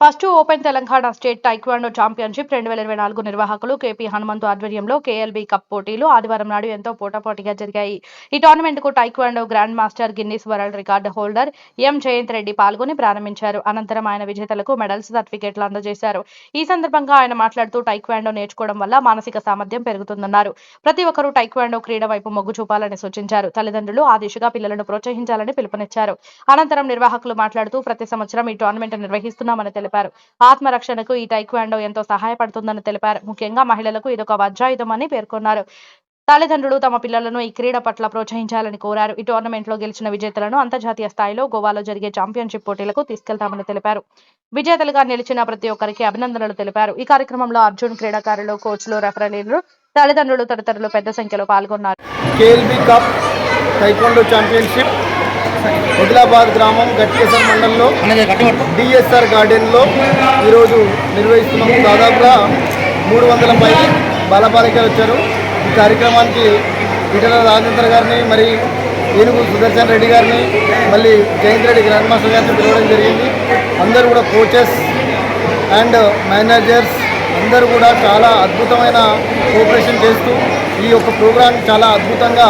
First open Telangana state taekwondo championship రెండు వేల ఇరవై నాలుగు నిర్వాహకులు కేపీ హనుమంతు ఆధ్వర్యంలో కేఎల్బి కప్ పోటీలు ఆదివారం నాడు ఎంతో పోటాపోటీగా జరిగాయి. ఈ టోర్నమెంట్కు taekwondo grand master Guinness world record holder M Jayanth Reddy పాల్గొని ప్రారంభించారు. అనంతరం ఆయన విజేతలకు మెడల్స్ సర్టిఫికెట్లు అందజేశారు. ఈ సందర్భంగా ఆయన మాట్లాడుతూ టైక్వాండో నేర్చుకోవడం వల్ల మానసిక సామర్థ్యం పెరుగుతుందన్నారు. ప్రతి ఒక్కరూ టైక్వాండో క్రీడ వైపు మొగ్గు చూపాలని సూచించారు. తల్లిదండ్రులు ఆ దిశగా పిల్లలను ప్రోత్సహించాలని పిలుపునిచ్చారు. అనంతరం నిర్వాహకులు మాట్లాడుతూ ప్రతి సంవత్సరం ఈ టోర్నమెంట్ నిర్వహిస్తున్నామని తెలిపారు ఆత్మరక్షణకు ఈ టైక్వాండో ఎంతో సహాయపడుతుందని తెలిపారు. ముఖ్యంగా మహిళలకు ఇదొక వజ్రాయుధమని పేర్కొన్నారు. తల్లిదండ్రులు తమ పిల్లలను ఈ క్రీడ పట్ల ప్రోత్సహించాలని కోరారు. ఈ టోర్నమెంట్లో గెలిచిన విజేతలను అంతర్జాతీయ స్థాయిలో గోవాలో జరిగే ఛాంపియన్షిప్ పోటీలకు తీసుకెళ్తామని తెలిపారు. విజేతలుగా నిలిచిన ప్రతి ఒక్కరికి అభినందనలు తెలిపారు. ఈ కార్యక్రమంలో అర్జున్ క్రీడాకారులు కోచ్లు రెఫరీలు తల్లిదండ్రులు తదితరులు పెద్ద సంఖ్యలో పాల్గొన్నారు. కేఎల్బి కప్ ఛాంపియన్షిప్ వదిలాబాద్ గ్రామం గట్కేసర్ మండలంలో డిఎస్ఆర్ గార్డెన్లో ఈరోజు నిర్వహిస్తున్నాము దాదాపుగా మూడు వందల పై బాలబాలికలు వచ్చారు. ఈ కార్యక్రమానికి ఇటల రాజేంద్ర గారిని మరి ఏనుగు సుదర్శన్ రెడ్డి గారిని మళ్ళీ జయంత్ రెడ్డి గ్రాండ్ మాస్టర్ గారిని పిలవడం జరిగింది. అందరూ కూడా కోచెస్ అండ్ మేనేజర్స్ అందరూ కూడా చాలా అద్భుతమైన కోఆపరేషన్ చేస్తూ ఈ యొక్క ప్రోగ్రాం చాలా అద్భుతంగా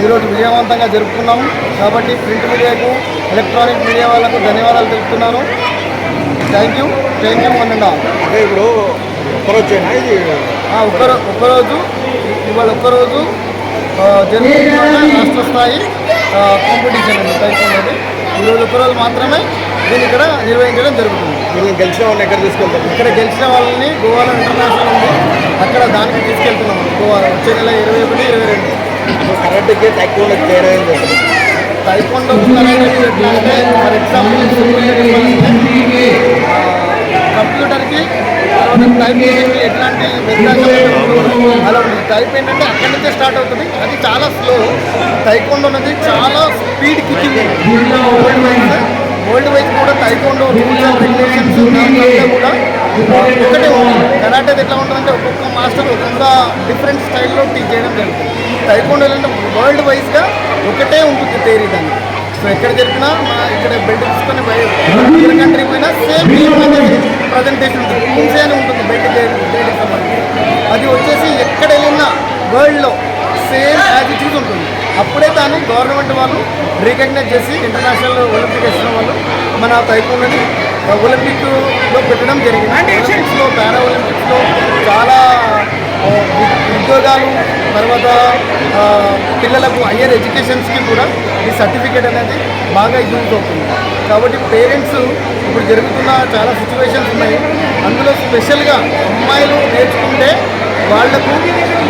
ఈరోజు విజయవంతంగా జరుపుకున్నాం కాబట్టి ప్రింట్ మీడియాకు ఎలక్ట్రానిక్ మీడియా వాళ్ళకు ధన్యవాదాలు తెలుపుతున్నాను. థ్యాంక్ యూ థ్యాంక్ యూ అంటే ఇప్పుడు ఒక్కరో ఒక్కరోజు ఇవాళ ఒక్కరోజు జరుగుతున్న రాష్ట్ర స్థాయి కాంపిటీషన్ అండి టైకోండోది ఈరోజు ఒక్కరోజు మాత్రమే దీన్ని ఇక్కడ నిర్వహించడం జరుగుతుంది. మీరు గెలిచిన వాళ్ళని ఎక్కడ తీసుకెళ్తారు? ఇక్కడ గెలిచిన వాళ్ళని గోవాలో ఇంటర్నేషనల్ ఉంది. అక్కడ దానికి తీసుకెళ్తున్నాం. గోవా వచ్చే నెల ఇరవై ఒకటి ఇరవై రెండు. కరెక్ట్కి తక్కువ తేడా ఏం టైకోండో అంటే ఫర్ ఎగ్జాంపుల్ కంప్యూటర్కి టైప్ ఎట్లాంటి అలా టైప్ ఏంటంటే అక్కడి నుంచే స్టార్ట్ అవుతుంది. అది చాలా స్లో టైకోండో అనేది చాలా speed kicking world wise world wise కూడా టైకోండో రూల్స్ అండ్ రెగ్యులేషన్స్ కూడా ఒకటే ఉంటుంది కరాటేది ఎట్లా ఉంటుందంటే ఒక్కొక్క మాస్టర్ ఒక్కొక్క డిఫరెంట్ స్టైల్లో టీచ్ చేయడం జరుగుతుంది. టైకోండో అంటే వరల్డ్ వైజ్గా ఒకటే ఉంటుంది థేరీ దాన్ని. సో ఎక్కడ జరిపినా మన ఇక్కడ బెల్ట్ తీసుకొని బయట ఇతర కంట్రీ పోయినా సేమ్ ప్రజెంటేషన్ ఉంటుంది. హింసే అని ఉంటుంది బెల్ట్ సంబంధించి. అది వచ్చేసి ఎక్కడ వెళ్ళినా వరల్డ్లో సేమ్ ఈజ్ ఉంటుంది. అప్పుడే దాన్ని గవర్నమెంట్ వాళ్ళు రికగ్నైజ్ చేసి ఇంటర్నేషనల్ ఒలింపిక్ వేసిన వాళ్ళు మన తైకోండని ఒలింపిక్లో పెట్టడం జరిగింది. ఒలింపిక్స్లో పారా ఒలింపిక్స్లో చాలా ఉద్యోగాలు తర్వాత పిల్లలకు హయ్యర్ ఎడ్యుకేషన్స్కి కూడా ఈ సర్టిఫికేట్ అనేది బాగా యూజ్ అవుతుంది. కాబట్టి పేరెంట్స్ ఇప్పుడు జరుగుతున్న చాలా సిచ్యువేషన్స్ ఉన్నాయి. అందులో స్పెషల్గా అమ్మాయిలు నేర్చుకుంటే వాళ్ళకు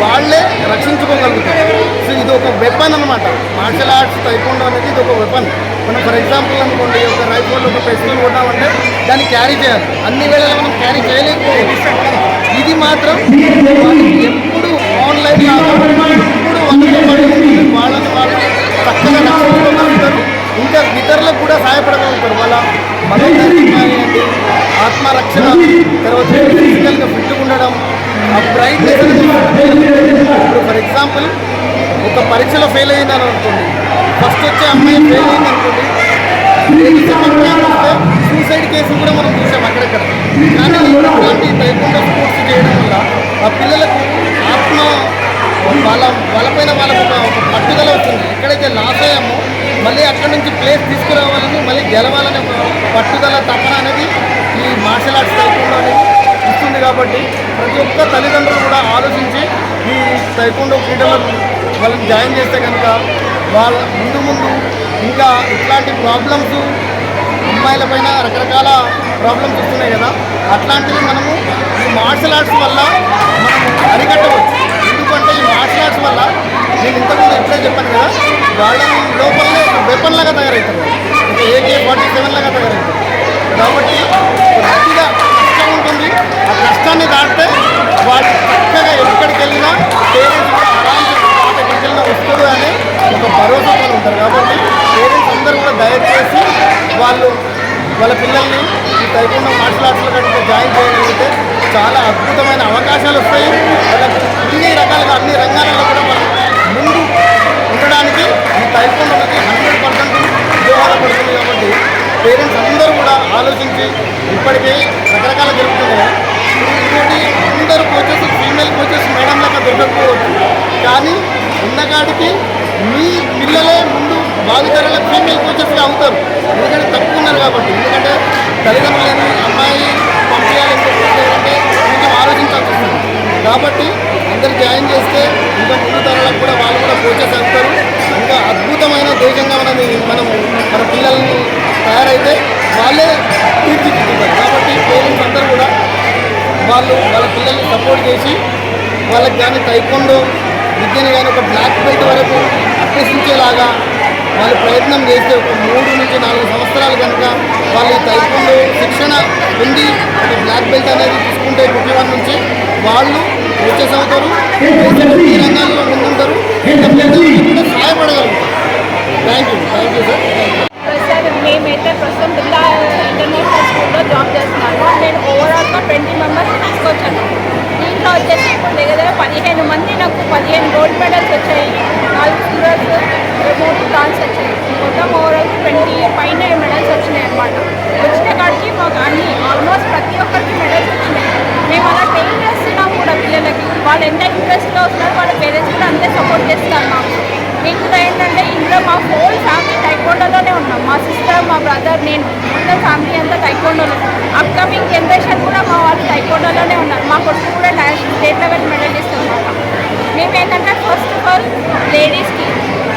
వాళ్ళే రక్షించుకోగలుగుతారు. సో ఇది ఒక వెపన్ అనమాట మార్షల్ ఆర్ట్స్ టైకోండో అనేది ఇది ఒక వెపన్ మనం ఫర్ ఎగ్జాంపుల్ అనుకోండి ఒక రైఫల్ ఒక పెస్టల్ కొట్టామంటే దాన్ని క్యారీ చేయాలి. అన్ని వేళలా మనం క్యారీ చేయలేకపోతే ఇది మాత్రం ఎప్పుడు ఆన్లైన్ ఎప్పుడు ఉంటుంది. వాళ్ళని వాళ్ళు చక్కగా రక్షించుకోగలుగుతారు ఇంకా ఇతరులకు కూడా సహాయపడగలుగుతారు. వాళ్ళ కానివ్వండి ఆత్మరక్షణ తర్వాత ఫిజికల్గా ఫిట్గా ఉండడం ఆ బ్రైట్నెస్ ఇప్పుడు ఫర్ ఎగ్జాంపుల్ ఒక పరీక్షలో ఫెయిల్ అయిందని అనుకోండి ఫస్ట్ వచ్చే అమ్మాయి ఫెయిల్ అయింది అనుకోండి సూసైడ్ కేసు కూడా మనం చూసాం అక్కడక్కడ. కానీ ఇలాంటి టైకుండా స్పోర్ట్స్ చేయడం వల్ల ఆ పిల్లలకు ఆత్మ వాళ్ళ వాళ్ళపైన వాళ్ళకు ఒక పట్టుదల వస్తుంది. ఎక్కడైతే లాస్ అయ్యామో మళ్ళీ అక్కడ నుంచి ప్లేస్ తీసుకురావాలని మళ్ళీ గెలవాలనే ఒక పట్టుదల తపన అనేది ఈ మార్షల్ ఆర్ట్స్ టైకుండా అనేది ఇస్తుంది కాబట్టి ప్రతి ఒక్క తల్లిదండ్రులు కూడా ఆలోచించి ఈ టైకోండో క్రీడలో వాళ్ళని జాయిన్ చేస్తే కనుక వాళ్ళ ముందు ముందు ఇంకా ఇట్లాంటి ప్రాబ్లమ్స్ అమ్మాయిల పైన రకరకాల ప్రాబ్లమ్స్ వస్తున్నాయి కదా. అట్లాంటివి మనము ఈ మార్షల్ ఆర్ట్స్ వల్ల మనము అరికట్టవచ్చు. ఎందుకంటే ఈ మార్షల్ ఆర్ట్స్ వల్ల నేను ఇంతకుముందు ఎప్పుడే చెప్పాను కదా వాళ్ళని లోపలనే వెపన్ లాగా తయారవుతుంది ఒక ఏకే ఫార్టీ సెవెన్ లాగా తయారవుతుంది కాబట్టి గట్టిగా కష్టం ఉంటుంది. ఆ కష్టాన్ని దాటితే వాళ్ళు చక్కగా ఎక్కడికి వెళ్ళినా పేరెంట్స్ కూడా ఆరాంసే పాత ఎక్కడికి వెళ్ళినా వస్తారు అని ఒక భరోసాతో ఉంటారు కాబట్టి పేరెంట్స్ అందరూ కూడా దయచేసి వాళ్ళు వాళ్ళ పిల్లల్ని ఈ టైపున్న మార్షల్ ఆర్ట్స్లో కనుక జాయిన్ చేయగలిగితే చాలా అద్భుతమైన అవకాశాలు వస్తాయి. వాళ్ళకి అన్ని రకాలుగా అన్ని రంగాలలో కూడా మనం ముందు ఉండడానికి ఈ టైపున్న అనేది హండ్రెడ్ పర్సెంట్ దోహదపడుతుంది కాబట్టి పేరెంట్స్ అందరూ కూడా ఆలోచించి ఇప్పటికే రకరకాల జరుగుతున్నాయి. ఇంకోటి అందరూ కోచెస్ ఫీమేల్ కోచెస్ మేడం లాగా దొరకకపోవచ్చు. కానీ ఉన్నకాడికి ముందు భావితరాల ఫీమేల్ కోచెస్గా అవుతారు. ఎందుకంటే తక్కువ ఉన్నారు కాబట్టి. ఎందుకంటే తల్లిదండ్రులను అమ్మాయి పంపించాలి అంటే కొంచెం ఆలోచించాల్సి వస్తుంది. కాబట్టి అందరు జాయిన్ చేస్తే ఇంకా ముందు తరాలకు కూడా వాళ్ళు కూడా కోచెస్ అవుతారు. ఇంకా అద్భుతమైన దేశంగా మనది మనం మన పిల్లల్ని తయారైతే వాళ్ళే తీర్చిదిద్దుతారు. కాబట్టి పేరెంట్స్ అందరూ కూడా వాళ్ళు వాళ్ళ పిల్లల్ని సపోర్ట్ చేసి వాళ్ళకి కానీ తైకొండో విద్యను కానీ ఒక బ్లాక్ బెల్ట్ వరకు అభ్యసించేలాగా వాళ్ళు ప్రయత్నం చేస్తే ఒక మూడు నుంచి నాలుగు సంవత్సరాలు కనుక వాళ్ళు ఈ తైకొండో శిక్షణ పొంది ఒక బ్లాక్ బెల్ట్ అనేది తీసుకుంటే ట్వంటీ నుంచి వాళ్ళు కోచెస్ అవుతారు ఈ రంగాల్లో ముందుంటారు. ఇంకా కూడా thank you thank you sir మేమైతే ప్రస్తుతం బిల్లా ఇంటర్నేషనల్ స్కూల్లో జాబ్ చేస్తున్నాను నేను ఓవరాల్గా ట్వంటీ మెంబర్స్ తీసుకొచ్చాను. దీంట్లో వచ్చేసి ఇప్పుడు దగ్గర దగ్గర పదిహేను మంది నాకు పదిహేను గోల్డ్ మెడల్స్ వచ్చాయి. మూడు వచ్చాయి. మొత్తం ఓవరాల్ ట్వంటీ పైన మెడల్స్ వచ్చినాయి అనమాట వచ్చిన కాడికి మాకు అన్ని ఆల్మోస్ట్ ప్రతి ఒక్కరికి మెడల్స్ వచ్చినాయి. మేము అలా ట్రైన్ చేస్తున్నాం కూడా పిల్లలకి. వాళ్ళు ఎంత ఇంట్రెస్ట్గా వస్తున్నారు వాళ్ళ పేరెంట్స్ కూడా అంతే సపోర్ట్ చేస్తారు మాకు. ఇంకా ఏంటంటే ఇంట్లో మా హోల్ ఫ్యామిలీ టైకోండోలోనే ఉన్నాం. మా సిస్టర్ మా బ్రదర్ నేను మొత్తం ఫ్యామిలీ అంతా టైకోండోలో అప్కమింగ్ జనరేషన్ కూడా మా వాళ్ళు టైకోండోలోనే ఉన్నారు. మా కొడుకు కూడా నేషనల్ స్టేట్ లెవెల్ మెడల్ అనమాట మేము ఏంటంటే ఫస్ట్ ఆఫ్ ఆల్ లేడీస్కి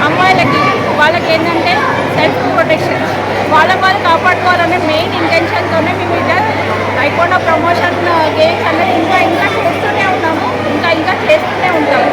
అమ్మాయిలకి వాళ్ళకి ఏంటంటే సెల్ఫ్ ప్రొటెక్షన్ వాళ్ళ వాళ్ళు కాపాడుకోవాలనే మెయిన్ ఇంటెన్షన్తోనే మేము ఇలా అయిపోయిన ప్రమోషన్ గేమ్స్ అనేది ఇంకా ఇంకా చేస్తూనే ఉన్నాము. ఇంకా ఇంకా చేస్తూనే ఉంటాము.